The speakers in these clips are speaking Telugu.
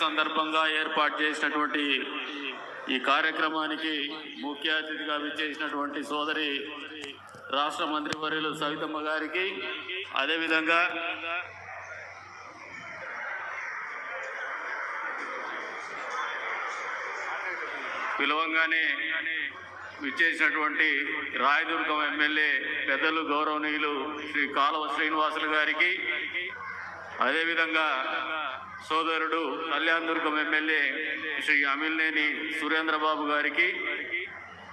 సందర్భంగా ఏర్పాటు చేసినటువంటి ఈ కార్యక్రమానికి ముఖ్య అతిథిగా విచ్చేసినటువంటి సోదరి రాష్ట్ర మంత్రివర్యులు సవితమ్మ గారికి అదేవిధంగా పిలవంగానే విచ్చేసినటువంటి రాయదుర్గం ఎమ్మెల్యే పెద్దలు గౌరవనీయులు శ్రీ కాలువ శ్రీనివాసులు గారికి అదేవిధంగా సోదరుడు కళ్యాణదుర్గం ఎమ్మెల్యే శ్రీ అమిల్నేని సురేంద్రబాబు గారికి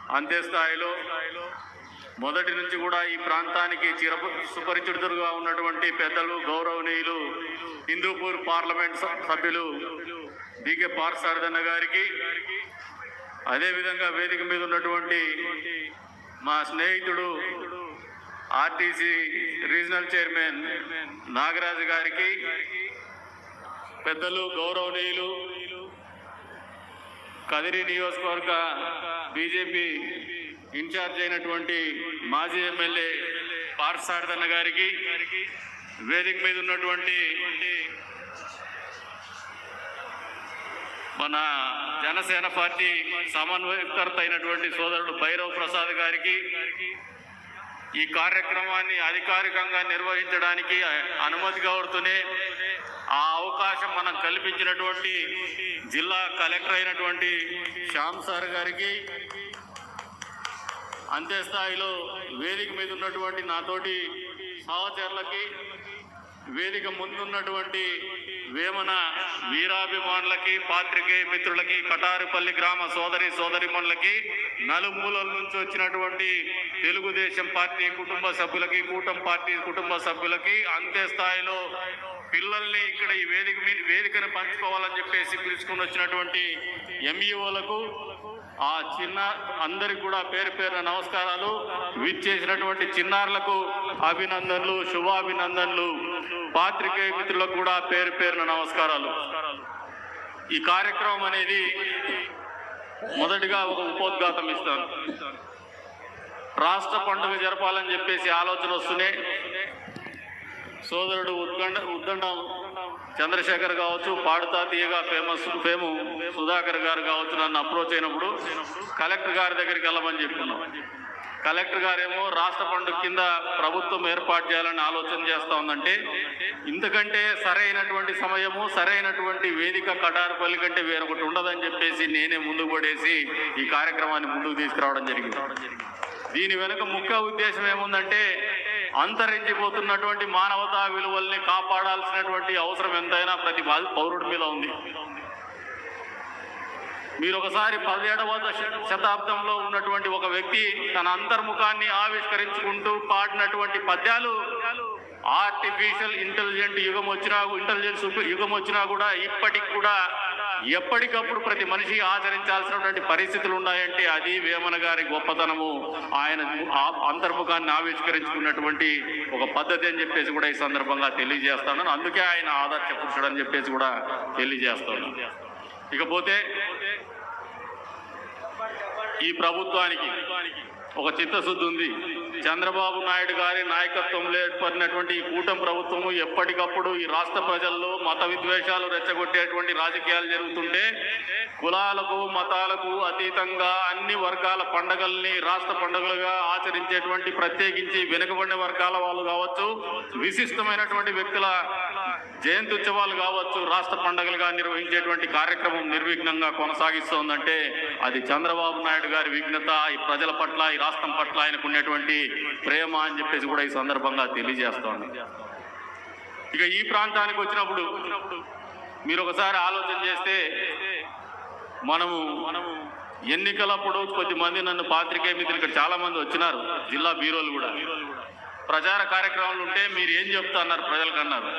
అంతే స్థాయిలో మొదటి నుంచి కూడా ఈ ప్రాంతానికి చిర సుపరిచితులుగా ఉన్నటువంటి పెద్దలు గౌరవనీయులు హిందూపూర్ పార్లమెంట్ స- సభ్యులు డికే పార్సారదన్న గారికి అదేవిధంగా వేదిక మీద ఉన్నటువంటి మా స్నేహితుడు ఆర్టీసీ రీజనల్ చైర్మన్ నాగరాజు గారికి పెద్దలు గౌరవనీయులు కదిరి నియోజకవర్గ బీజేపీ ఇన్ఛార్జ్ అయినటువంటి మాజీ ఎమ్మెల్యే పార్సారదన్న గారికి వేదిక మీద ఉన్నటువంటి మన జనసేన పార్టీ సమన్వయకర్త అయినటువంటి సోదరుడు భైరవ్ ప్రసాద్ గారికి ఈ కార్యక్రమాన్ని అధికారికంగా నిర్వహించడానికి అనుమతి కోరుతూనే ఆ అవకాశం మనం కల్పించినటువంటి జిల్లా కలెక్టర్ అయినటువంటి శ్యామ్ సార్ గారికి అంతే స్థాయిలో వేదిక మీద ఉన్నటువంటి నాతోటి సహచరులకి వేదిక ముందున్నటువంటి వేమన వీరాభిమానులకి పాత్రికేయ మిత్రులకి కటారుపల్లి గ్రామ సోదరి సోదరిమణులకి నలుమూలల నుంచి వచ్చినటువంటి తెలుగుదేశం పార్టీ కుటుంబ సభ్యులకి కూటమి పార్టీ కుటుంబ సభ్యులకి అంతే స్థాయిలో పిల్లల్ని ఇక్కడ ఈ వేదిక మీద వేదికను పంచుకోవాలని చెప్పేసి పిలుచుకుని వచ్చినటువంటి ఎంఈఓలకు ఆ చిన్న అందరికి కూడా పేరు పేరు నమస్కారాలు. విచ్చేసినటువంటి చిన్నారులకు అభినందనలు శుభాభినందనలు. పాత్రికేయ మిత్రులకు కూడా పేరు పేరున నమస్కారాలు. ఈ కార్యక్రమం అనేది మొదటిగా ఒక ఉపోద్ఘాతం ఇస్తాను. రాష్ట్ర పండుగ జరపాలని చెప్పేసి ఆలోచన వస్తూనే సోదరుడు ఉద్గండ ఉద్దండం చంద్రశేఖర్ కావచ్చు పాడుతా తీయగా ఫేమస్ ఫేము సుధాకర్ గారు కావచ్చు నన్ను అప్రోచ్ అయినప్పుడు కలెక్టర్ గారి దగ్గరికి వెళ్ళమని చెప్పుకున్నాం కలెక్టర్ గారేమో రాష్ట్ర పండుగ కింద ప్రభుత్వం ఏర్పాటు చేయాలని ఆలోచన చేస్తూ ఉందంటే ఇంతకంటే సరైనటువంటి సమయము సరైనటువంటి వేదిక కటారుపల్లి కంటే వేరొకటి ఉండదని చెప్పేసి నేనే ముందుకు పడేసి ఈ కార్యక్రమాన్ని ముందుకు తీసుకురావడం జరిగింది. దీని వెనుక ముఖ్య ఉద్దేశం ఏముందంటే అంతరించిపోతున్నటువంటి మానవతా విలువల్ని కాపాడాల్సినటువంటి అవసరం ఎంతైనా ప్రతి పౌరుడి మీద ఉంది. మీరు ఒకసారి పదిహేడవ శతాబ్దంలో ఉన్నటువంటి ఒక వ్యక్తి తన అంతర్ముఖాన్ని ఆవిష్కరించుకుంటూ పాడినటువంటి పద్యాలు ఆర్టిఫిషియల్ ఇంటెలిజెంట్ యుగం వచ్చినా ఇంటెలిజెన్స్ యుగం వచ్చినా కూడా ఇప్పటికి కూడా ఎప్పటికప్పుడు ప్రతి మనిషి ఆచరించాల్సినటువంటి పరిస్థితులు ఉన్నాయంటే అది వేమన గారి గొప్పతనము. ఆయన అంతర్ముఖాన్ని ఆవిష్కరించుకున్నటువంటి ఒక పద్ధతి అని చెప్పేసి కూడా ఈ సందర్భంగా తెలియజేస్తాను. అందుకే ఆయన ఆదర్శ పురుషుడు అని చెప్పేసి కూడా తెలియజేస్తాను. ఇకపోతే ఈ ప్రభుత్వానికి ఒక చిత్తశుద్ధి ఉంది. చంద్రబాబు నాయుడు గారి నాయకత్వంలో ఏర్పడినటువంటి ఈ కూటమి ప్రభుత్వము ఎప్పటికప్పుడు ఈ రాష్ట్ర ప్రజల్లో మత విద్వేషాలు రెచ్చగొట్టేటువంటి రాజకీయాలు జరుగుతుంటే కులాలకు మతాలకు అతీతంగా అన్ని వర్గాల పండగల్ని రాష్ట్ర పండుగలుగా ఆచరించేటువంటి ప్రత్యేకించి వెనుకబడిన వర్గాల వాళ్ళు కావచ్చు విశిష్టమైనటువంటి వ్యక్తుల జయంతి ఉత్సవాలు కావచ్చు రాష్ట్ర పండుగలుగా నిర్వహించేటువంటి కార్యక్రమం నిర్విఘ్నంగా కొనసాగిస్తోందంటే అది చంద్రబాబు నాయుడు గారి విఘ్నత ఈ ప్రజల పట్ల ఈ రాష్ట్రం పట్ల ఆయనకు ఉండేటువంటి ప్రేమ అని చెప్పేసి కూడా ఈ సందర్భంగా తెలియజేస్తోంది. ఇక ఈ ప్రాంతానికి వచ్చినప్పుడు మీరు ఒకసారి ఆలోచన చేస్తే మనము మనము ఎన్నికలప్పుడు కొద్దిమంది నన్ను పాత్రికేయ మిత్రులు ఇక్కడ చాలా మంది వచ్చినారు జిల్లా బీరోలు కూడా. ప్రచార కార్యక్రమాలు ఉంటే మీరు ఏం చెప్తా అన్నారు ప్రజలకు అన్నారు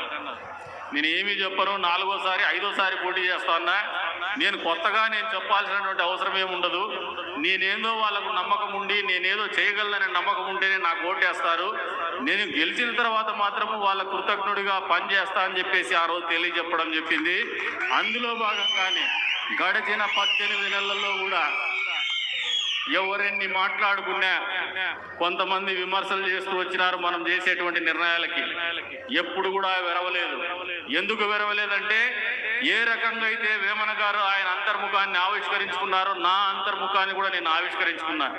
నేను ఏమీ చెప్పను? నాలుగోసారి ఐదోసారి పోటీ చేస్తానా నేను కొత్తగా నేను చెప్పాల్సినటువంటి అవసరం ఏముండదు ఉండదు. నేనేదో వాళ్ళకు నమ్మకం ఉండి నేనేదో చేయగలననే నమ్మకం ఉంటేనే నాకు ఓటేస్తారు. నేను గెలిచిన తర్వాత మాత్రము వాళ్ళ కృతజ్ఞుడిగా పనిచేస్తా అని చెప్పేసి ఆ రోజు తెలియజెప్పడం చెప్పింది. అందులో భాగంగానే గడిచిన పద్దెనిమిది నెలల్లో కూడా ఎవరెన్ని మాట్లాడుకున్నా కొంతమంది విమర్శలు చేస్తూ వచ్చినారు మనం చేసేటువంటి నిర్ణయాలకి. ఎప్పుడు కూడా వెరవలేదు. ఎందుకు వెరవలేదంటే ఏ రకంగా అయితే వేమన గారు ఆయన అంతర్ముఖాన్ని ఆవిష్కరించుకున్నారో నా అంతర్ముఖాన్ని కూడా నేను ఆవిష్కరించుకున్నాను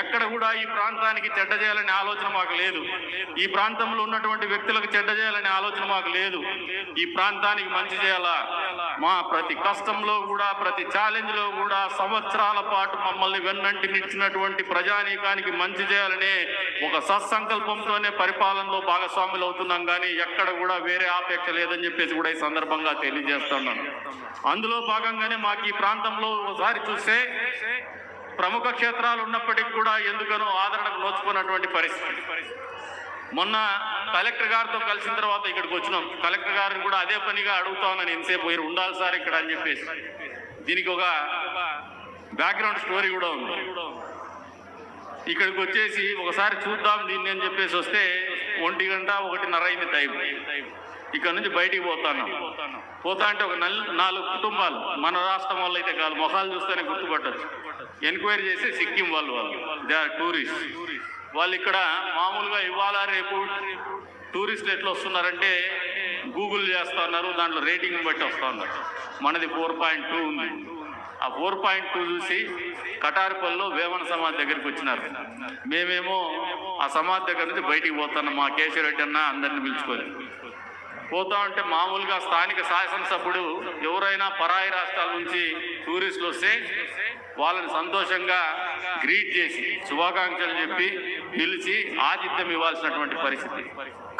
ఎక్కడ కూడా ఈ ప్రాంతానికి చెడ్డ చేయాలనే ఆలోచన మాకు లేదు. ఈ ప్రాంతంలో ఉన్నటువంటి వ్యక్తులకు చెడ్డ చేయాలనే ఆలోచన మాకు లేదు. ఈ ప్రాంతానికి మంచి చేయాలా? మా ప్రతి కష్టంలో కూడా ప్రతి ఛాలెంజ్లో కూడా సంవత్సరాల పాటు మమ్మల్ని వెన్నంటి నిచ్చినటువంటి ప్రజానీకానికి మంచి చేయాలనే ఒక సత్సంకల్పంతోనే పరిపాలనలో భాగస్వాములు అవుతున్నాం కానీ ఎక్కడ కూడా వేరే ఆపేక్ష లేదని చెప్పేసి కూడా ఈ సందర్భంగా తెలియజేస్తున్నాను. అందులో భాగంగానే మాకు ఈ ప్రాంతంలో ఒకసారి చూస్తే ప్రముఖ క్షేత్రాలు ఉన్నప్పటికీ కూడా ఎందుకనో ఆదరణకు నోచుకున్నటువంటి పరిస్థితి. మొన్న కలెక్టర్ గారితో కలిసిన తర్వాత ఇక్కడికి వచ్చినాం. కలెక్టర్ గారిని కూడా అదే పనిగా అడుగుతా ఉన్నాను ఎంతసేపు మీరు ఉండాలి సార్ ఇక్కడ అని చెప్పేసి. దీనికి ఒక బ్యాక్గ్రౌండ్ స్టోరీ కూడా ఉంది. ఇక్కడికి వచ్చేసి ఒకసారి చూద్దాం దీన్ని అని చెప్పేసి వస్తే ఒంటి గంట ఒకటిన్నర అయింది టైం ఇక్కడ నుంచి బయటికి పోతాను. పోతా అంటే ఒక నల్ నాలుగు కుటుంబాలు. మన రాష్ట్రం వాళ్ళు అయితే కాదు మొహాలు చూస్తేనే గుర్తుపట్టచ్చు. ఎంక్వైరీ చేసి సిక్కిం వాళ్ళు వాళ్ళు. దే ఆర్ టూరిస్ట్ వాళ్ళు ఇక్కడ మామూలుగా ఇవాళ రేపు టూరిస్టులు ఎట్లా వస్తున్నారంటే గూగుల్ చేస్తా ఉన్నారు దాంట్లో రేటింగ్ బట్టి వస్తూ ఉన్నారు. మనది ఫోర్ పాయింట్ టూ ఉంది. ఆ ఫోర్ పాయింట్ టూ చూసి కటారిపల్లిలో వేమన సమాధి దగ్గరికి వచ్చినారు. మేమేమో ఆ సమాధి దగ్గర నుంచి బయటికి పోతున్నాం. మా కేశవరెడ్డి అన్న అందరిని పిలుచుకొని. పోతా ఉంటే మామూలుగా స్థానిక శాసనసభ్యుడు ఎవరైనా పరాయి రాష్ట్రాల నుంచి టూరిస్టులు వస్తే వాళ్ళని సంతోషంగా గ్రీట్ చేసి శుభాకాంక్షలు చెప్పి పిలిచి ఆతిథ్యం ఇవ్వాల్సినటువంటి పరిస్థితి.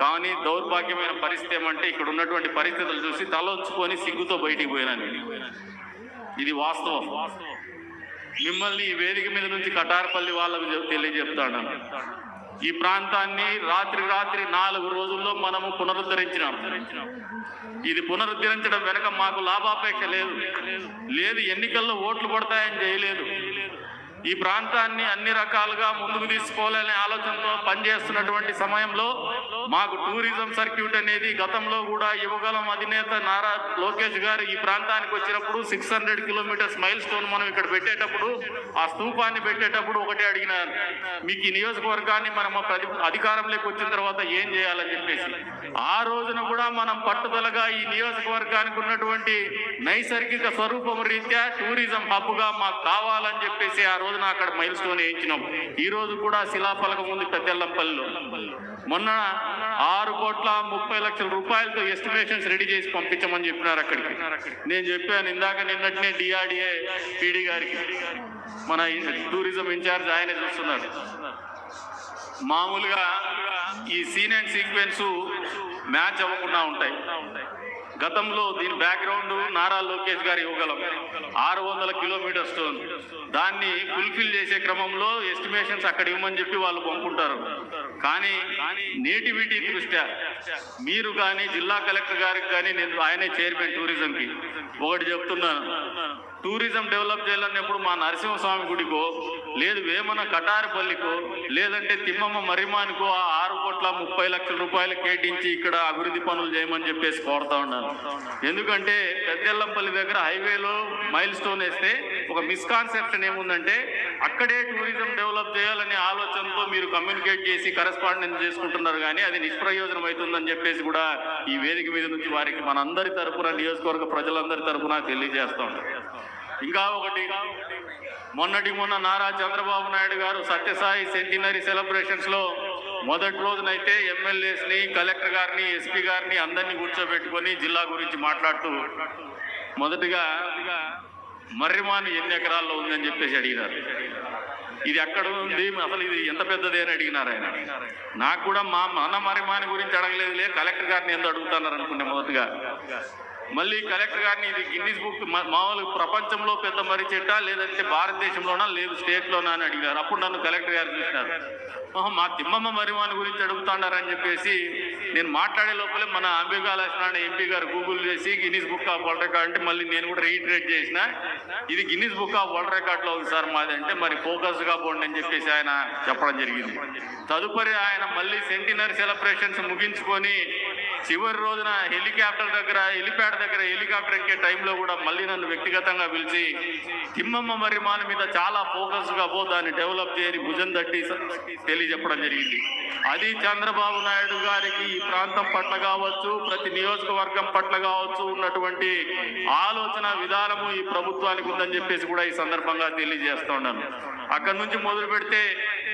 కానీ దౌర్భాగ్యమైన పరిస్థితి ఏమంటే ఇక్కడ ఉన్నటువంటి పరిస్థితులు చూసి తలొంచుకొని సిగ్గుతో బయటికి పోయినాను ఇది వాస్తవం. మిమ్మల్ని ఈ వేదిక మీద నుంచి కటారపల్లి వాళ్ళకు తెలియజెప్తాను. ఈ ప్రాంతాన్ని రాత్రి రాత్రి నాలుగు రోజుల్లో మనము పునరుద్ధరించినాం ఇది పునరుద్ధరించడం వెనక మాకు లాభాపేక్ష లేదు లేదు ఎన్నికల్లో ఓట్లు పడతాయని చేయలేదు ఈ ప్రాంతాన్ని అన్ని రకాలుగా ముందుకు తీసుకోవాలనే ఆలోచనతో పనిచేస్తున్నటువంటి సమయంలో మాకు టూరిజం సర్క్యూట్ అనేది గతంలో కూడా యువగలం అధినేత నారా లోకేష్ గారు ఈ ప్రాంతానికి వచ్చినప్పుడు six hundred kilometres milestone మనం ఇక్కడ పెట్టేటప్పుడు ఆ స్తూపాన్ని పెట్టేటప్పుడు ఒకటే అడిగినారు మీకు ఈ నియోజకవర్గాన్ని మనం అధికారంలోకి వచ్చిన తర్వాత ఏం చేయాలని చెప్పేసి. ఆ రోజున కూడా మనం పట్టుదలగా ఈ నియోజకవర్గానికి ఉన్నటువంటి నైసర్గిక స్వరూపం రీత్యా టూరిజం హబ్గా మాకు కావాలని చెప్పేసి ఆ రోజు రోజున అక్కడ మైల్ స్టోన్ వేయించినాం. ఈ రోజు కూడా శిలాఫలకం ఉంది పెద్దెల్లంపల్లిలో మొన్న ఆరు కోట్ల ముప్పై లక్షల రూపాయలతో ఎస్టిమేషన్స్ రెడీ చేసి పంపించమని చెప్పినారు అక్కడికి. నేను చెప్పాను ఇందాక నిన్నటినే డిఆర్డిఏ పీడీ గారికి. మన టూరిజం ఇన్ఛార్జ్ ఆయనే చూస్తున్నారు. మామూలుగా ఈ సీన్ అండ్ సీక్వెన్స్ మ్యాచ్ అవ్వకుండా ఉంటాయి. గతంలో దీని బ్యాక్గ్రౌండ్ నారా లోకేష్ గారి ఇవ్వగలం ఆరు వందల కిలోమీటర్ స్టోన్ దాన్ని ఫుల్ఫిల్ చేసే క్రమంలో ఎస్టిమేషన్స్ అక్కడ ఇవ్వమని చెప్పి వాళ్ళు పంపుంటారు కానీ నేటివిటీ దృష్ట్యా మీరు కానీ జిల్లా కలెక్టర్ గారికి కానీ నేను ఆయనే చైర్మన్ టూరిజంకి ఒకటి చెప్తున్నాను టూరిజం డెవలప్ చేయాలన్నప్పుడు మా నరసింహస్వామి గుడికో లేదు వేమన కటారపల్లికో లేదంటే తిమ్మమ్మ మరిమానికో ఆ కోట్ల ముప్పై లక్షల రూపాయలు కేటించి ఇక్కడ అభివృద్ధి పనులు చేయమని చెప్పేసి కోరుతా ఉన్నాను. ఎందుకంటే పెద్దెల్లంపల్లి దగ్గర హైవేలో మైల్ స్టోన్ వేస్తే ఒక మిస్కాన్సెప్షన్ ఏముందంటే అక్కడే టూరిజం డెవలప్ చేయాలనే ఆలోచనతో మీరు కమ్యూనికేట్ చేసి కరెస్పాండెన్స్ చేసుకుంటున్నారు కానీ అది నిష్ప్రయోజనం అవుతుందని చెప్పేసి కూడా ఈ వేదిక మీద నుంచి వారికి మనందరి తరపున నియోజకవర్గ ప్రజలందరి తరఫున తెలియజేస్తాం ఇంకా ఒకటి మొన్నటి మొన్న నారా చంద్రబాబు నాయుడు గారు సత్యసాయి సెంటినరీ సెలబ్రేషన్స్లో మొదటి రోజునైతే ఎమ్మెల్యేస్ని కలెక్టర్ గారిని ఎస్పీ గారిని అందరినీ కూర్చోబెట్టుకొని జిల్లా గురించి మాట్లాడుతూ మొదటిగా మర్రిమాను ఎన్ని ఎకరాల్లో ఉందని చెప్పేసి అడిగినారు. ఇది ఎక్కడ ఉంది? అసలు ఇది ఎంత పెద్దది అని అడిగినారు ఆయన. నాకు కూడా మా మన మరిమాని గురించి అడగలేదులే కలెక్టర్ గారిని ఎందుకు అడుగుతున్నారు అనుకునే మొదటిగా. మళ్ళీ కలెక్టర్ గారిని ఇది గిన్నిస్ బుక్ మామూలు ప్రపంచంలో పెద్ద మర్రి చెట్ట లేదంటే భారతదేశంలోనా? లేదు స్టేట్లోనా అని అడిగారు. అప్పుడు నన్ను కలెక్టర్ గారు చూసినారు. మా తిమ్మమ్మ మరిమాని గురించి అడుగుతాండారని చెప్పేసి నేను మాట్లాడే లోపలే మన అంబికా లక్ష్మణ ఎంపీ గారు గూగుల్ చేసి Guinness book of world record అంటే మళ్ళీ నేను కూడా రీట్రేట్ చేసిన. ఇది గిన్నిస్ బుక్ ఆఫ్ వరల్డ్ రికార్డ్లో ఉంది సార్ మాది అంటే మరి ఫోకస్గా పోండి అని చెప్పేసి ఆయన చెప్పడం జరిగింది. తదుపరి ఆయన మళ్ళీ సెంటినరీ సెలబ్రేషన్స్ ముగించుకొని చివరి రోజున హెలికాప్టర్ దగ్గర హెలిప్యాడ్ దగ్గర హెలికాప్టర్ ఎక్కే టైంలో కూడా మళ్ళీ నన్ను వ్యక్తిగతంగా పిలిచి తిమ్మమ్మ మర్రిమాల మీద చాలా ఫోకస్గా పో దాన్ని డెవలప్ చేయని భుజం తట్టి తెలియజెప్పడం జరిగింది. అది చంద్రబాబు నాయుడు గారికి ఈ ప్రాంతం పట్ల కావచ్చు ప్రతి నియోజకవర్గం పట్ల కావచ్చు ఉన్నటువంటి ఆలోచన విధానము ఈ ప్రభుత్వానికి ఉందని చెప్పేసి కూడా ఈ సందర్భంగా తెలియజేస్తా ఉన్నాను నుంచి మొదలు పెడితే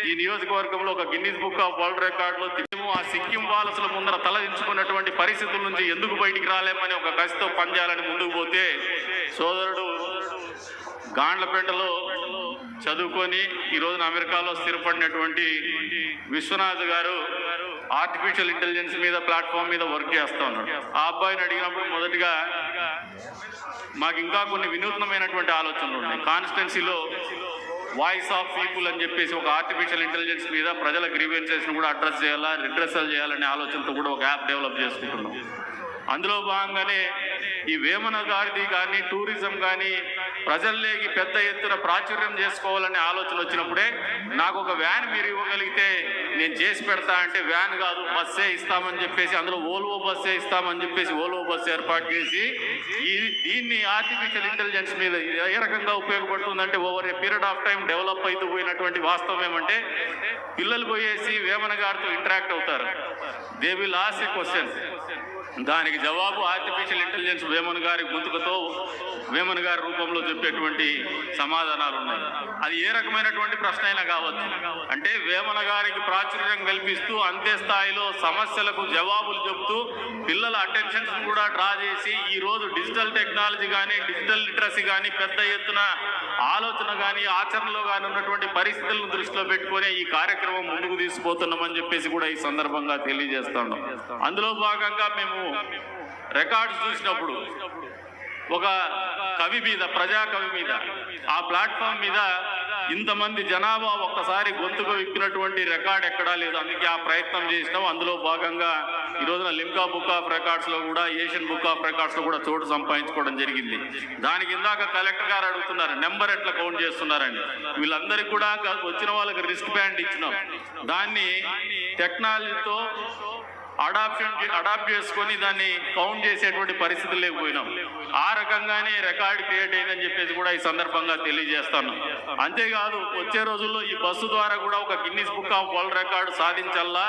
ఈ నియోజకవర్గంలో ఒక గిన్నీస్ బుక్ ఆఫ్ వరల్డ్ రికార్డులో ఆ సిక్కిం వాలసుల ముందర తలదించుకున్నటువంటి పరిస్థితుల నుంచి ఎందుకు బయటికి రాలేమని ఒక కసితో పనిచేయాలని ముందుకు పోతే సోదరుడు గాండ్లపేటలో చదువుకొని ఈరోజున అమెరికాలో స్థిరపడినటువంటి విశ్వనాథ్ గారు ఆర్టిఫిషియల్ ఇంటెలిజెన్స్ మీద ప్లాట్ఫామ్ మీద వర్క్ చేస్తా ఉన్నాడు. ఆ అబ్బాయిని అడిగినప్పుడు మొదటిగా మాకు ఇంకా కొన్ని వినూత్నమైనటువంటి ఆలోచనలు ఉన్నాయి. కాన్స్టిట్యున్సీలో వాయిస్ ఆఫ్ పీపుల్ అని చెప్పేసి ఒక ఆర్టిఫిషియల్ ఇంటెలిజెన్స్ మీద ప్రజల గ్రీవెన్సెస్ కూడా అడ్రస్ చేయాలా రిడ్రెసల్ చేయాలనే ఆలోచనతో కూడా ఒక యాప్ డెవలప్ చేసుకుంటున్నాం. అందులో భాగంగానే ఈ వేమన గారిది కానీ టూరిజం కానీ ప్రజల్లోకి పెద్ద ఎత్తున ప్రాచుర్యం చేసుకోవాలనే ఆలోచన వచ్చినప్పుడే నాకు ఒక వ్యాన్ మీరు ఇవ్వగలిగితే నేను చేసి పెడతా అంటే వ్యాన్ కాదు బస్సే ఇస్తామని చెప్పేసి అందులో ఓల్వో బస్సే ఇస్తామని చెప్పేసి ఓల్వో బస్సు ఏర్పాటు చేసి ఈ దీన్ని ఆర్టిఫిషియల్ ఇంటెలిజెన్స్ మీద ఏ రకంగా ఉపయోగపడుతుందంటే over a period of time develop అవుతూ పోయినటువంటి వాస్తవం ఏమంటే పిల్లలు పోయేసి వేమన గారితో ఇంటరాక్ట్ అవుతారు. దే విల్ ఆస్ క్వశ్చన్ దానికి జవాబు ఆర్టిఫిషియల్ ఇంటెలిజెన్స్ వేమన్ గారి గుంతుకతో వేమన్ గారి రూపంలో చెప్పేటువంటి సమాధానాలు ఉన్నాయి. అది ఏ రకమైనటువంటి ప్రశ్న అయినా కావచ్చు. అంటే వేమన గారికి ప్రాచుర్యం కల్పిస్తూ అంతే స్థాయిలో సమస్యలకు జవాబులు చెప్తూ పిల్లల అటెన్షన్స్ కూడా డ్రా చేసి ఈరోజు డిజిటల్ టెక్నాలజీ కానీ డిజిటల్ లిటరసీ కానీ పెద్ద ఎత్తున ఆలోచన కానీ ఆచరణలో కానీ ఉన్నటువంటి పరిస్థితులను దృష్టిలో పెట్టుకొని ఈ కార్యక్రమం ముందుకు తీసుకుపోతున్నామని చెప్పేసి కూడా ఈ సందర్భంగా తెలియజేస్తున్నాం అందులో భాగంగా మేము రికార్డ్స్ చూసినప్పుడు ఒక కవి మీద ప్రజా కవి మీద ఆ ప్లాట్ఫామ్ మీద ఇంతమంది జనాభా ఒక్కసారి గొంతుకు విప్పినటువంటి రికార్డ్ ఎక్కడా లేదు. అందుకే ఆ ప్రయత్నం చేసినాం. అందులో భాగంగా ఈ రోజున లిమ్కా బుక్ ఆఫ్ రికార్డ్స్లో కూడా ఏషియన్ బుక్ ఆఫ్ రికార్డ్స్లో కూడా చోటు సంపాదించుకోవడం జరిగింది. దానికి ఇందాక కలెక్టర్ గారు అడుగుతున్నారు నెంబర్ ఎట్లా కౌంట్ చేస్తున్నారని? వీళ్ళందరికీ కూడా వచ్చిన వాళ్ళకి రిస్ట్ బ్యాండ్ ఇచ్చినాం. దాన్ని టెక్నాలజీతో అడాప్షన్ అడాప్ట్ చేసుకొని దాన్ని కౌంట్ చేసేటువంటి పరిస్థితులు లేకపోయినాం ఆ రకంగానే రికార్డ్ క్రియేట్ అయిందని చెప్పేసి కూడా ఈ సందర్భంగా తెలియజేస్తాను. అంతేకాదు వచ్చే రోజుల్లో ఈ బస్సు ద్వారా కూడా ఒక Guinness book of world record సాధించాలా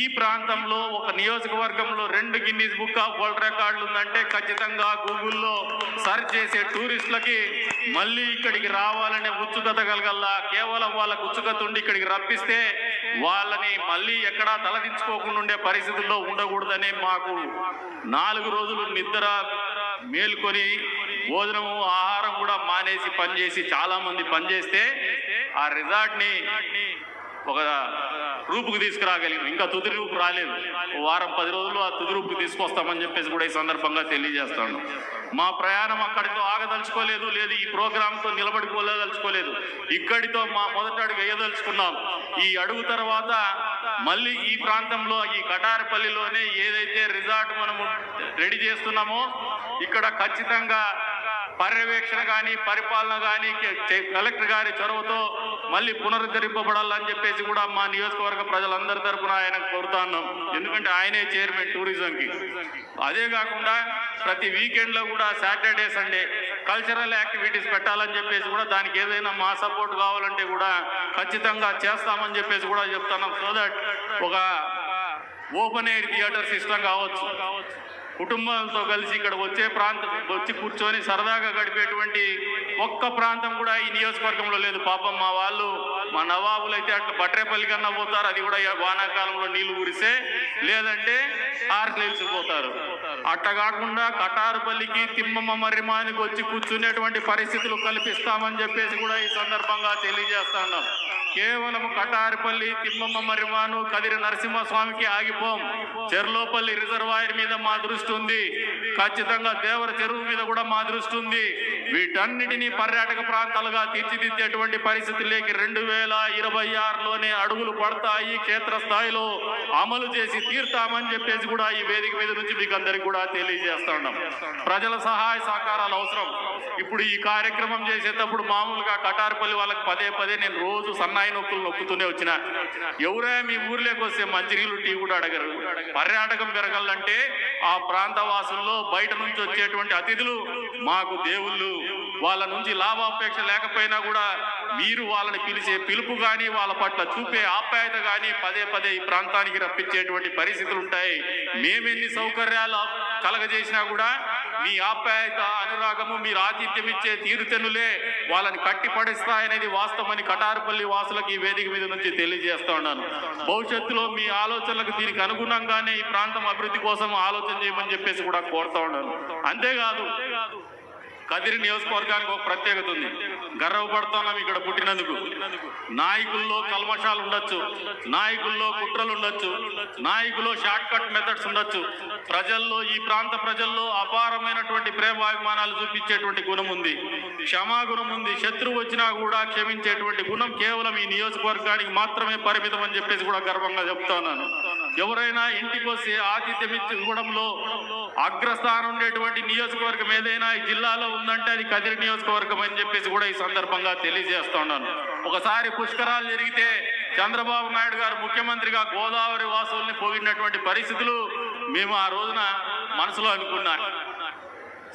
ఈ ప్రాంతంలో ఒక నియోజకవర్గంలో రెండు గిన్నిస్ బుక్ ఆఫ్ వరల్డ్ రికార్డులు ఉందంటే ఖచ్చితంగా గూగుల్లో సెర్చ్ చేసే టూరిస్టులకి మళ్ళీ ఇక్కడికి రావాలనే ఉత్సుకత కలగల్లా. కేవలం వాళ్ళకు ఉత్సుకత ఉండి ఇక్కడికి రప్పిస్తే వాళ్ళని మళ్ళీ ఎక్కడా తలదించుకోకుండా ఉండే పరిస్థితుల్లో ఉండకూడదని మాకు నాలుగు రోజులు నిద్ర మేల్కొని భోజనము ఆహారం కూడా మానేసి పనిచేసి చాలా మంది పనిచేస్తే ఆ రిజార్ట్ని ఒక రూపుకు తీసుకురాగలిగాం. ఇంకా తుది రూపు రాలేదు. వారం పది రోజుల్లో ఆ తుది రూపుకు తీసుకొస్తామని చెప్పేసి కూడా ఈ సందర్భంగా తెలియజేస్తాను. మా ప్రయాణం అక్కడితో ఆగదలుచుకోలేదు లేదు ఈ ప్రోగ్రాంతో నిలబడిపోలేదలుచుకోలేదు ఇక్కడితో మా మొదటి అడుగు వేయదలుచుకున్నాం. ఈ అడుగు తర్వాత మళ్ళీ ఈ ప్రాంతంలో ఈ కటారపల్లిలోనే ఏదైతే రిజార్ట్ మనము రెడీ చేస్తున్నామో ఇక్కడ ఖచ్చితంగా పర్యవేక్షణ కానీ పరిపాలన కానీ కలెక్టర్ గారి చొరవతో మళ్ళీ పునరుద్ధరింపబడాలని చెప్పేసి కూడా మా నియోజకవర్గ ప్రజలందరి తరఫున ఆయన కోరుతాన్నాం ఎందుకంటే ఆయనే చైర్మన్ టూరిజంకి. అదే కాకుండా ప్రతి వీకెండ్లో కూడా సాటర్డే సండే కల్చరల్ యాక్టివిటీస్ పెట్టాలని చెప్పేసి కూడా దానికి ఏదైనా మా సపోర్ట్ కావాలంటే కూడా ఖచ్చితంగా చేస్తామని చెప్పేసి కూడా చెప్తున్నాం. సో దట్ ఒక ఓపెన్ ఎయిర్ థియేటర్ సిస్టమ్ కావచ్చు. కుటుంబంతో కలిసి ఇక్కడ వచ్చే ప్రాంతం వచ్చి కూర్చొని సరదాగా గడిపేటువంటి ఒక్క ప్రాంతం కూడా ఈ నియోజకవర్గంలో లేదు. పాపం మా వాళ్ళు మా నవాబులు అయితే అట్లా బట్రేపల్లి కన్నా పోతారు. అది కూడా వానాకాలంలో నీళ్ళు కురిసే లేదంటే ఆర్సిల్స్ నిలిచిపోతారు అట్ట కాకుండా కటారుపల్లికి తిమ్మమ్మ మర్రిమానికి వచ్చి కూర్చునేటువంటి పరిస్థితులు కల్పిస్తామని చెప్పేసి కూడా ఈ సందర్భంగా తెలియజేస్తున్నాం కేవలం కటారిపల్లి తిమ్మమ్మ మరిమాను కదిరి నరసింహస్వామికి ఆగిపోం. చెర్లోపల్లి రిజర్వాయర్ మీద మా దృష్టి ఉంది. ఖచ్చితంగా దేవర చెరువు మీద కూడా మా దృష్టి ఉంది. వీటన్నిటినీ పర్యాటక ప్రాంతాలుగా తీర్చిదిద్దేటువంటి పరిస్థితుల్లోకి రెండు వేల ఇరవై ఆరులోనే అడుగులు పడతాయి. క్షేత్ర స్థాయిలో అమలు చేసి తీర్తామని చెప్పేసి కూడా ఈ వేదిక మీద నుంచి మీకు అందరికీ కూడా తెలియజేస్తున్నాం ప్రజల సహాయ సహకారాలు అవసరం. ఇప్పుడు ఈ కార్యక్రమం చేసేటప్పుడు మామూలుగా కటారపల్లి వాళ్ళకి పదే పదే నేను రోజు సన్నాయి నొప్పులు నొక్కుతూనే వచ్చిన. ఎవరే మీ ఊర్లోకి వస్తే మంచినీళ్ళు టీ కూడా అడగరు. పర్యాటకం పెరగాలంటే ఆ ప్రాంత వాసుల్లో బయట నుంచి వచ్చేటువంటి అతిథులు మాకు దేవుళ్ళు. వాళ్ళ నుంచి లాభాపేక్ష లేకపోయినా కూడా మీరు వాళ్ళని పిలిచే పిలుపు కానీ వాళ్ళ పట్ల చూపే ఆప్యాయత కానీ పదే పదే ఈ ప్రాంతానికి రప్పించేటువంటి పరిస్థితులు ఉంటాయి. మేమెన్ని సౌకర్యాలు కలగజేసినా కూడా మీ ఆప్యాయత అనురాగము మీరు ఆతిథ్యం ఇచ్చే తీరుతెన్నులే వాళ్ళని కట్టిపడిస్తాయనేది వాస్తవమని కటారుపల్లి వాసులకు ఈ వేదిక మీద నుంచి తెలియజేస్తా ఉన్నాను. భవిష్యత్తులో మీ ఆలోచనలకు దీనికి అనుగుణంగానే ఈ ప్రాంతం అభివృద్ధి కోసం ఆలోచన చేయమని చెప్పేసి కూడా కోరుతా ఉన్నాను. అంతేకాదు కదిరి నియోజకవర్గానికి ఒక ప్రత్యేకత ఉంది. గర్వపడుతున్నాం ఇక్కడ పుట్టినందుకు. నాయకుల్లో కల్మషాలు ఉండొచ్చు నాయకుల్లో కుట్రలు ఉండొచ్చు నాయకుల్లో షార్ట్ కట్ మెథడ్స్ ఉండొచ్చు. ప్రజల్లో ఈ ప్రాంత ప్రజల్లో అపారమైనటువంటి ప్రేమాభిమానాలు చూపించేటువంటి గుణం ఉంది. క్షమాగుణం ఉంది. శత్రువు వచ్చినా కూడా క్షమించేటువంటి గుణం కేవలం ఈ నియోజకవర్గానికి మాత్రమే పరిమితం అని చెప్పేసి కూడా గర్వంగా చెప్తున్నాను ఎవరైనా ఇంటికి వస్తే ఆతిథ్యం ఇవ్వడంలో అగ్రస్థానం ఉండేటువంటి నియోజకవర్గం ఏదైనా ఈ జిల్లాలో ఉందంటే అది కదిరి నియోజకవర్గం అని చెప్పేసి కూడా ఈ సందర్భంగా తెలియజేస్తా ఉన్నాను ఒకసారి పుష్కరాలు జరిగితే చంద్రబాబు నాయుడు గారు ముఖ్యమంత్రిగా గోదావరి వాసుల్ని పోగినటువంటి పరిస్థితులు మేము ఆ రోజున మనసులో అనుకున్నాం.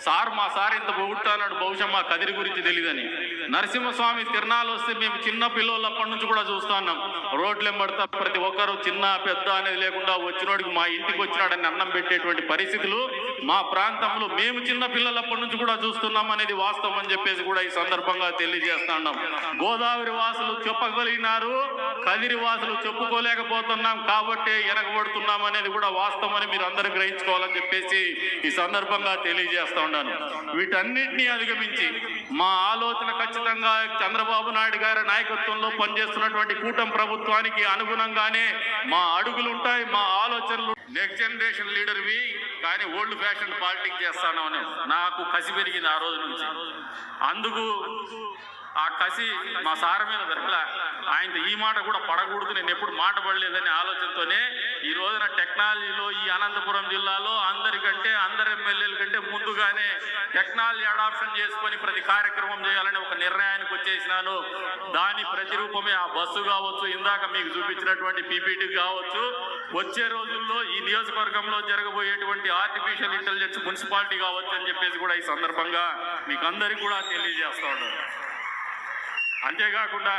సార్ మా సార్ ఇంత పొగుడుతున్నాడు. బహుశా మా కదిరి గురించి తెలియదని నరసింహస్వామి తిరణాలు వస్తే మేము చిన్న పిల్లలప్పటి నుంచి కూడా చూస్తున్నాం రోడ్లు పడతా ప్రతి ఒక్కరు చిన్న పెద్ద అనేది లేకుండా వచ్చినోడికి మా ఇంటికి వచ్చినాడని అన్నం పెట్టేటువంటి పరిస్థితులు మా ప్రాంతంలో మేము చిన్న పిల్లలప్పటి నుంచి కూడా చూస్తున్నాం అనేది వాస్తవం అని చెప్పేసి కూడా ఈ సందర్భంగా తెలియజేస్తున్నాం గోదావరి వాసులు చెప్పగలిగినారు. కదిరి వాసులు చెప్పుకోలేకపోతున్నాం. కాబట్టి వెనకబడుతున్నాం అనేది కూడా వాస్తవం అని మీరు అందరూ గ్రహించుకోవాలని చెప్పేసి ఈ సందర్భంగా తెలియజేస్తా ఉన్నాను వీటన్నిటిని అధిగమించి మా ఆలోచన ఖచ్చితంగా చంద్రబాబు నాయుడు గారి నాయకత్వంలో పనిచేస్తున్నటువంటి కూటమి ప్రభుత్వానికి అనుగుణంగానే మా అడుగులు ఉంటాయి మా ఆలోచనలు నెక్స్ట్ జనరేషన్ లీడర్వి కానీ ఓల్డ్ ఫ్యాషన్ పాలిటిక్స్ చేస్తాను అని నాకు కసి పెరిగింది ఆ రోజు నుంచి. అందుకు ఆ కసి మా సార్ మీద దొరకలే ఆయన ఈ మాట కూడా పడకూడదు నేను ఎప్పుడు మాట పడలేదనే ఆలోచనతోనే ఈ రోజున టెక్నాలజీలో ఈ అనంతపురం జిల్లాలో అందరికంటే అందరి ఎమ్మెల్యేల కంటే ముందుగానే టెక్నాలజీ అడాప్షన్ చేసుకొని ప్రతి కార్యక్రమం చేయాలని ఒక నిర్ణయానికి వచ్చేసినాను. దాని ప్రతిరూపమే ఆ బస్సు కావచ్చు ఇందాక మీకు చూపించినటువంటి పీపీటీ కావచ్చు. వచ్చే రోజుల్లో ఈ నియోజకవర్గంలో జరగబోయేటువంటి ఆర్టిఫిషియల్ ఇంటెలిజెన్స్ మున్సిపాలిటీ కావచ్చు అని చెప్పేసి కూడా ఈ సందర్భంగా మీకు అందరికీ కూడా తెలియజేస్తా ఉన్నాను. అంతేకాకుండా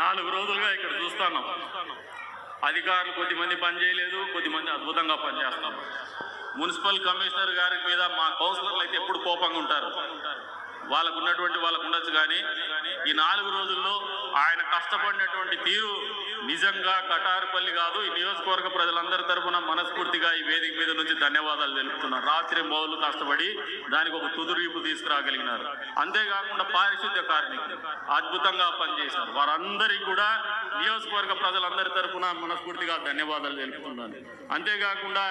నాలుగు రోజులుగా ఇక్కడ చూస్తున్నాం. అధికారులు కొద్దిమంది పని చేయలేదు కొద్దిమంది అద్భుతంగా పనిచేస్తాం మున్సిపల్ కమిషనర్ గారి మీద మా కౌన్సిలర్లు అయితే ఎప్పుడు కోపంగా ఉంటారు. వాళ్ళకు ఉన్నటువంటి వాళ్ళకు ఉండొచ్చు కానీ ఈ నాలుగు రోజుల్లో ఆయన కష్టపడినటువంటి తీరు నిజంగా కటారుపల్లి కాదు ఈ నియోజకవర్గ ప్రజలందరి తరఫున మనస్ఫూర్తిగా ఈ వేదిక మీద నుంచి ధన్యవాదాలు తెలుపుతున్నారు రాత్రి మౌలు కష్టపడి దానికి ఒక తుదురీపు తీసుకురాగలిగినారు. అంతేకాకుండా పారిశుద్ధ్య కార్మికులు అద్భుతంగా పనిచేశారు. వారందరికీ కూడా నియోజకవర్గ ప్రజలందరి తరఫున మనస్ఫూర్తిగా ధన్యవాదాలు తెలుపుతున్నాను. అంతేకాకుండా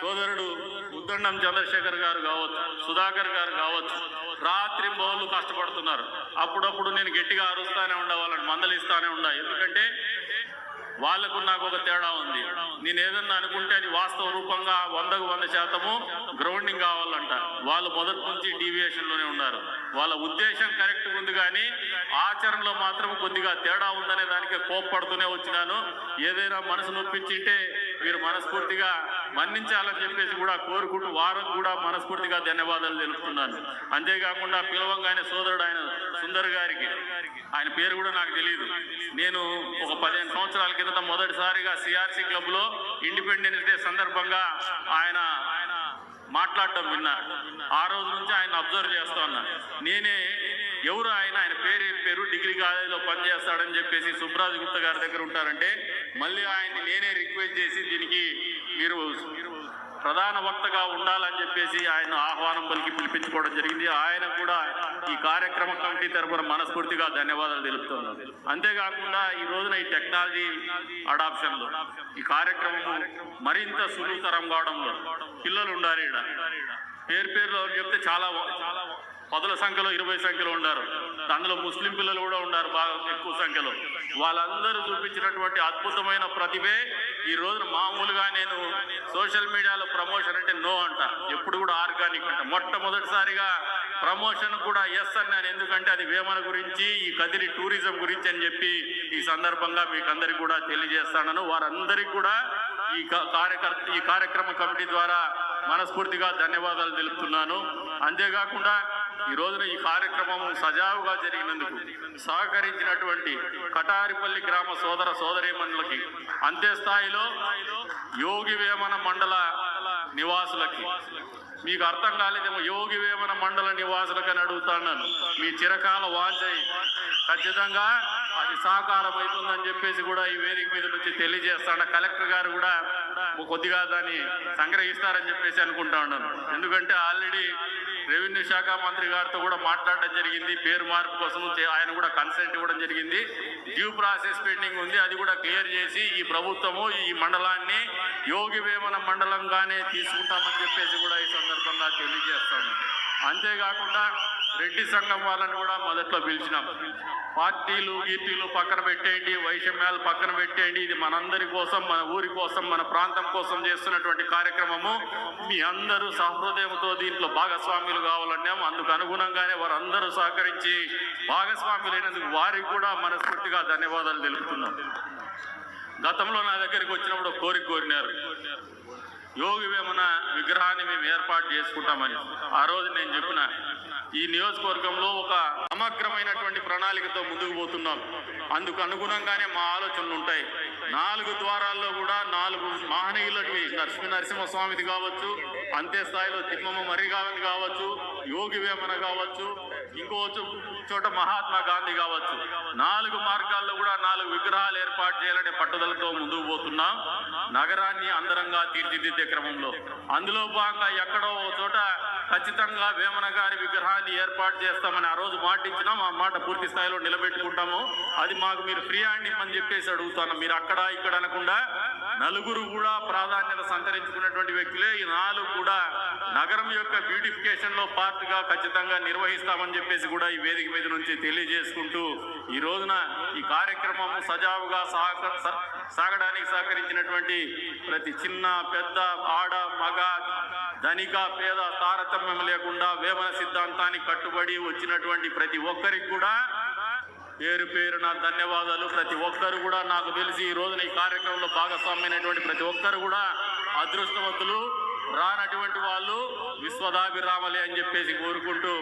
సోదరుడు ఉద్దండం చంద్రశేఖర్ గారు కావచ్చు సుధాకర్ గారు కావచ్చు రాత్రి బౌళ్ళు కష్టపడుతున్నారు. అప్పుడప్పుడు నేను గట్టిగా అరుస్తానే ఉండా వాళ్ళని మందలిస్తానే ఉండా. ఎందుకంటే వాళ్ళకు నాకు ఒక తేడా ఉంది. నేను ఏదన్నా అనుకుంటే అది వాస్తవ రూపంగా వందకు వంద శాతము గ్రౌండింగ్ కావాలంట. వాళ్ళు మొదటి నుంచి డీవియేషన్లోనే ఉన్నారు. వాళ్ళ ఉద్దేశం కరెక్ట్ ఉంది కానీ ఆచరణలో మాత్రం కొద్దిగా తేడా ఉందనే దానికి కోప్పడుతూనే వచ్చినాను. ఏదైనా మనసు నొప్పించింటే మీరు మనస్ఫూర్తిగా మన్నించాలని చెప్పేసి కూడా కోరుకుంటూ వారం కూడా మనస్ఫూర్తిగా ధన్యవాదాలు తెలుపుతున్నాను. అంతేకాకుండా పిలవంగానే సోదరుడు ఆయన సుందర్ గారికి. ఆయన పేరు కూడా నాకు తెలియదు నేను ఒక పదిహేను సంవత్సరాల క్రితం మొదటిసారిగా సిఆర్సీ క్లబ్లో ఇండిపెండెన్స్ డే సందర్భంగా ఆయన మాట్లాడటం విన్నా. ఆ రోజు నుంచి ఆయన అబ్జర్వ్ చేస్తా ఉన్నా. నేనే ఎవరు ఆయన ఆయన పేరు ఏం పేరు డిగ్రీ కాలేజీలో పనిచేస్తాడని చెప్పేసి సుబ్రాజ్ గుప్తా గారి దగ్గర ఉంటారంటే మళ్ళీ ఆయన్ని నేనే రిక్వెస్ట్ చేసి దీనికి మీరు ప్రధాన వక్తగా ఉండాలని చెప్పేసి ఆయన ఆహ్వానం పలికి పిలిపించుకోవడం జరిగింది. ఆయన కూడా ఈ కార్యక్రమ కమిటీ తరపున మనస్ఫూర్తిగా ధన్యవాదాలు తెలుపుతున్నాను అంతేకాకుండా ఈ రోజున ఈ టెక్నాలజీ అడాప్షన్లో ఈ కార్యక్రమం మరింత సులువుతరం కావడంలో పిల్లలు ఉండాలి ఈడ. పేరు పేరులో చెప్తే చాలా పదుల సంఖ్యలో ఇరవై సంఖ్యలో ఉండారు. అందులో ముస్లిం పిల్లలు కూడా ఉన్నారు బాగా ఎక్కువ సంఖ్యలో. వాళ్ళందరూ చూపించినటువంటి అద్భుతమైన ప్రతిభే ఈ రోజున మామూలుగా నేను సోషల్ మీడియాలో ప్రమోషన్ అంటే నో అంట. ఎప్పుడు కూడా ఆర్గానిక్ అంట. మొట్టమొదటిసారిగా ప్రమోషన్ కూడా ఎస్ అన్నాను ఎందుకంటే అది వేమన గురించి ఈ కదిరి టూరిజం గురించి అని చెప్పి ఈ సందర్భంగా మీకు అందరికి కూడా తెలియజేస్తాను వారందరికీ కూడా ఈ కార్యకర్త ఈ కార్యక్రమ కమిటీ ద్వారా మనస్ఫూర్తిగా ధన్యవాదాలు తెలుపుతున్నాను. అంతేకాకుండా ఈ రోజున ఈ కార్యక్రమం సజావుగా జరిగినందుకు సహకరించినటువంటి కటారిపల్లి గ్రామ సోదర సోదరీమణులకి అంతే స్థాయిలో యోగి వేమన మండల నివాసులకి. మీకు అర్థం కాలేదేమో యోగి వేమన మండల నివాసులకు అని అడుగుతున్నాను. మీ చిరకాల వాంఛై ఖచ్చితంగా అది సాకారం అవుతుందని చెప్పేసి కూడా ఈ వేదిక మీద నుంచి తెలియజేస్తాను. కలెక్టర్ గారు కూడా కొద్దిగా దాన్ని సంగ్రహిస్తారని చెప్పేసి అనుకుంటా ఉన్నాను. ఎందుకంటే ఆల్రెడీ రెవెన్యూ శాఖ మంత్రి గారితో కూడా మాట్లాడడం జరిగింది. పేరు మార్పు కోసం ఆయన కూడా కన్సల్ట్ ఇవ్వడం జరిగింది. డ్యూ ప్రాసెస్ పెండింగ్ ఉంది. అది కూడా క్లియర్ చేసి ఈ ప్రభుత్వము ఈ మండలాన్ని యోగి వేమన మండలంగానే తీసుకుంటామని చెప్పేసి కూడా ఈ సందర్భంగా తెలియజేస్తాను. అంతేకాకుండా రెడ్డి సంఘం వాళ్ళని కూడా మొదట్లో పిలిచినాం. పార్టీలు గీర్టీలు పక్కన పెట్టేయండి వైషమ్యాలు పక్కన పెట్టేయండి. ఇది మనందరి కోసం మన ఊరి కోసం మన ప్రాంతం కోసం చేస్తున్నటువంటి కార్యక్రమము. మీ అందరూ సహృదయంతో దీంట్లో భాగస్వాములు కావాలన్నాము అందుకు అనుగుణంగానే వారందరూ సహకరించి భాగస్వాములైనందుకు వారికి కూడా మనస్ఫూర్తిగా ధన్యవాదాలు తెలుపుతున్నాం. గతంలో నా దగ్గరికి వచ్చినప్పుడు కోరిక కోరినారు. యోగి వేమన విగ్రహాన్ని మేము ఏర్పాటు చేసుకుంటామని ఆ రోజు నేను చెప్పిన. ఈ నియోజకవర్గంలో ఒక సమగ్రమైనటువంటి ప్రణాళికతో ముందుకు పోతున్నాం. అందుకు అనుగుణంగానే మా ఆలోచనలు ఉంటాయి. నాలుగు ద్వారాల్లో కూడా నాలుగు మహనీయులకి నరసింహ నరసింహస్వామిది కావచ్చు అంతే స్థాయిలో తిమ్మమ్మ మరిగావని కావచ్చు యోగి వేమన కావచ్చు ఇంకో చోట మహాత్మా గాంధీ కావచ్చు. నాలుగు మార్గాల్లో కూడా నాలుగు విగ్రహాలు ఏర్పాటు చేయాలనే పట్టుదలతో ముందుకు పోతున్నాం. నగరాన్ని అందరంగా తీర్చిదిద్దే క్రమంలో. అందులో భాగంగా ఎక్కడో ఓ చోట ఖచ్చితంగా వేమన గారి విగ్రహాన్ని ఏర్పాటు చేస్తామని ఆ రోజు మాట ఇచ్చినాం. ఆ మాట పూర్తి స్థాయిలో నిలబెట్టుకుంటాము. అది మాకు మీరు ఫ్రీ హ్యాండ్ ఇమ్మని చెప్పేసి అడుగుతాను. మీరు అక్కడ ఇక్కడ అనకుండా నలుగురు కూడా ప్రాధాన్యత సంతరించుకున్నటువంటి వ్యక్తులే. ఈ నాలుగు కూడా నగరం యొక్క బ్యూటిఫికేషన్లో పార్ట్గా ఖచ్చితంగా నిర్వహిస్తామని చెప్పేసి కూడా ఈ వేదిక మీద నుంచి తెలియజేసుకుంటూ ఈ రోజున ఈ కార్యక్రమం సజావుగా సాగ స- సాగడానికి సహకరించినటువంటి ప్రతి చిన్న పెద్ద ఆడ మగ ధనిక పేద తారతమ్యం లేకుండా వేమన సిద్ధాంతానికి కట్టుబడి వచ్చినటువంటి ప్రతి ఒక్కరికి కూడా పేరు పేరు నా ధన్యవాదాలు. ప్రతి ఒక్కరు కూడా నాకు తెలిసి ఈ రోజున ఈ కార్యక్రమంలో భాగస్వామ్యమైనటువంటి ప్రతి ఒక్కరు కూడా అదృష్టవంతులు రానటువంటి వాళ్ళు విశ్వదాభిరామలే అని చెప్పేసి కోరుకుంటూ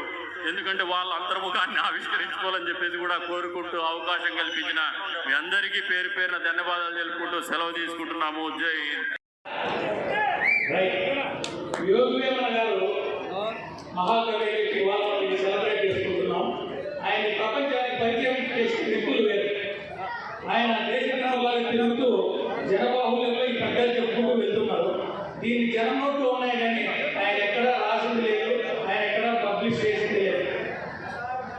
ఎందుకంటే వాళ్ళ అంతర్ముఖాన్ని ఆవిష్కరించుకోవాలని చెప్పేసి కూడా కోరుకుంటూ అవకాశం కల్పించిన మీ అందరికీ పేరు పేరున ధన్యవాదాలు తెలుపుకుంటూ సెలవు తీసుకుంటున్నాము. జై హింద్. మహాకవి ఇవాళ మనం సెలబ్రేట్ చేసుకుంటున్నాం ఆయన ప్రపంచానికి పరిచయం చేసిన వ్యక్తులు వేరు ఆయన దేశంలో వారి తిరుగుతూ జనబాహుల్యంలో ఈ పెద్దలు చెప్పుకుంటూ వెళ్తున్నారు దీన్ని జనం నోట్లు ఉన్నాయి కానీ ఆయన ఎక్కడా రాసింది లేదు ఆయన ఎక్కడా పబ్లిష్ చేసింది లేదు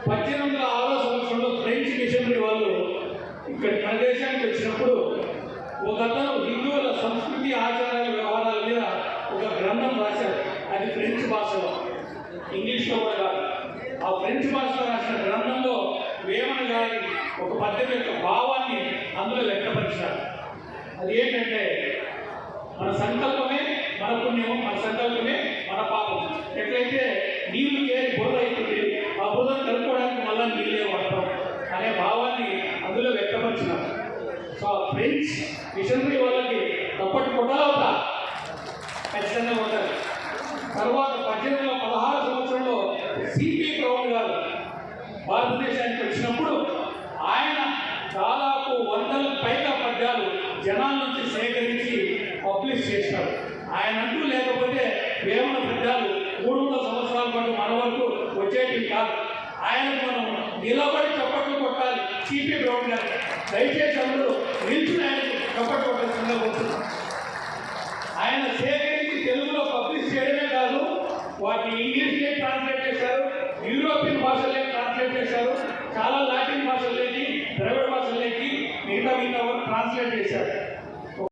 పద్దెనిమిది వందల ఆరో సంవత్సరంలో ఫ్రెంచ్ మిషనరీ వాళ్ళు ఇక్కడ మన దేశానికి వచ్చినప్పుడు ఒక అతను హిందువుల సంస్కృతి ఆచారాల వ్యవహారాల మీద ఒక గ్రంథం రాశారు అది ఫ్రెంచ్ భాషలో ఇంగ్లీష్లో కూడా కాదు ఆ ఫ్రెంచ్ భాషలో రాసిన గ్రంథంలో వేమన గారి ఒక పద్యం యొక్క భావాన్ని అందులో వ్యక్తపరిచినారు. అది ఏంటంటే మన సంకల్పమే మన పుణ్యం మన సంకల్పమే మన పాపం ఎట్లయితే నీళ్ళు చేరి బురద అవుతుంది ఆ బురదను కలుపుకోవడానికి మళ్ళీ నీళ్ళే వాడతాం అనే భావాన్ని అందులో వ్యక్తపరిచినారు. సో ఫ్రెండ్స్ మిషనరీ వాళ్ళకి తప్పటి కొట్టాలవుతా ఖచ్చితంగా ఉంటారు తర్వాత పద్దెనిమిది వందల పదహారు సంవత్సరంలో సిపి బ్రౌన్ గారు భారతదేశానికి వచ్చినప్పుడు ఆయన దాదాపు వందల పైగా పద్యాలు జనాల నుంచి సేకరించి పబ్లిష్ చేశారు. ఆయన అంటూ లేకపోతే వేమన పద్యాలు మూడు వందల సంవత్సరాల పాటు మన వరకు వచ్చేటివి కాదు. ఆయన మనం నిలబడి చప్పట్లు కొట్టాలి. సిపి గ్రౌండ్ గారు దయచేసి అందరూ నిల్చుని ఆయనకు చప్పట్లు కొట్టాల్సిందిగా కోరుతున్నాం ఆయన సేకరించి తెలుగులో పబ్లిష్ చేయడమే కాదు వాటిని ఇంగ్లీష్లో ట్రాన్స్లేట్ చేశారు యూరోపియన్ భాషలే ట్రాన్స్లేట్ చేశారు చాలా లాటిన్ భాషల్లోకి ద్రవిడ భాషల్లోకి మిగతా మిగతా కూడా ట్రాన్స్లేట్ చేశారు.